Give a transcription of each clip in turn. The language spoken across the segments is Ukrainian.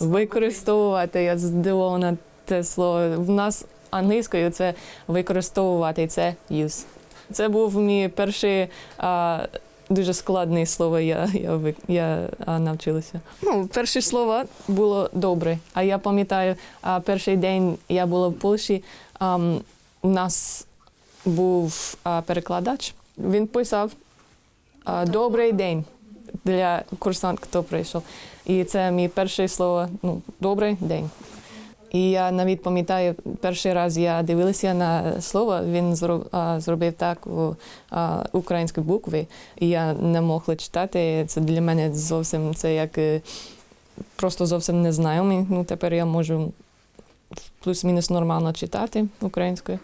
Використовувати. Я здивована те слово. В нас англійською це використовувати, це use. Це був мій перший а, дуже складне слово, я, я, я а, навчилася. Ну, перше слово було добре. А я пам'ятаю, а, перший день я була в Польщі. ам, у нас був а, перекладач. Він писав а, Добрий день для курсант, хто прийшов. І це мій перше слово ну, добрий день. І я навіть пам'ятаю, перший раз я дивилася на слово, він зробив так у а, українські букви, і я не могла читати. Це для мене зовсім це як е, просто зовсім незнайомий. Ну, тепер я можу плюс-мінус нормально читати українською.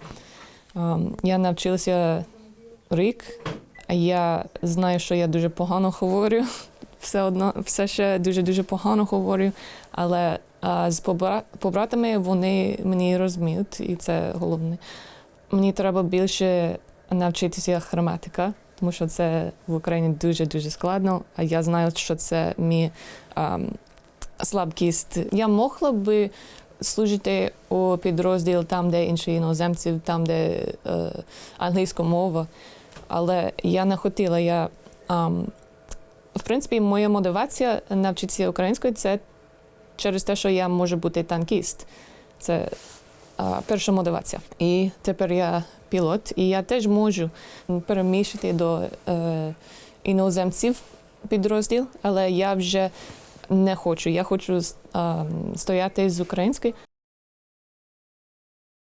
Я навчилася рік, я знаю, що я дуже погано говорю. Все одно, все ще дуже-дуже погано говорю, але а, з побра- побратами вони мені розуміють, і це головне. Мені треба більше навчитися граматика, тому що це в Україні дуже-дуже складно, а я знаю, що це мій а, слабкість. Я могла би служити у підрозділ там, де інші іноземці, там, де е, англійська мова, але я не хотіла. Я, ам, в принципі, моя мотивація навчитися українською це через те, що я можу бути танкіст. Це а, перша мотивація. І тепер я пілот, і я теж можу переміщити до е, іноземців підрозділ, але я вже не хочу. Я хочу а, стояти з українською.